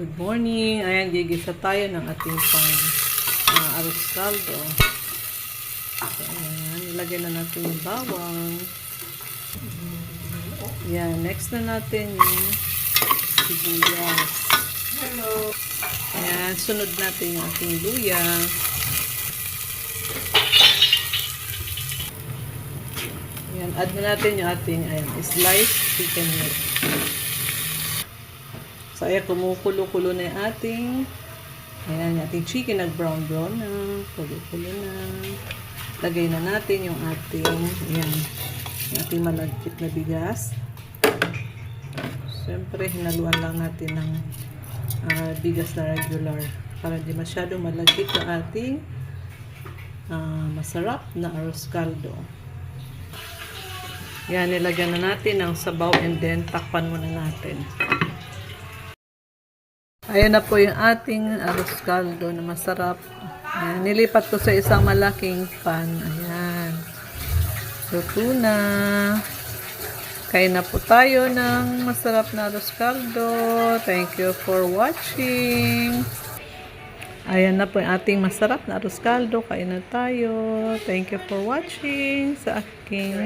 Good morning. Ayan, gigisa tayo ng ating pang uh, arroz caldo. So, ayan, nilagay na natin yung bawang. Ayan, next na natin yung sibuyas. Hello. Ayan, sunod natin yung ating luya. Ayan, add na natin yung ating ayan, sliced chicken meat. So, ayan, kumukulo-kulo na yung ating ayan, yung ating chicken nag-brown-brown na. Kulo-kulo na. Lagay na natin yung ating ayan, yung ating malagkit na bigas. Siyempre, hinaluan lang natin ng ah, bigas na regular para di masyadong malagkit yung ating ah, masarap na arroz caldo. Yan, nilagyan na natin ng sabaw and then takpan muna natin. Ayan na po yung ating arroz caldo na masarap. Ayan, nilipat ko sa isang malaking pan. Ayan. Luto na. Kain na po tayo ng masarap na arroz caldo. Thank you for watching. Ayan na po yung ating masarap na arroz caldo. Kain na tayo. Thank you for watching sa aking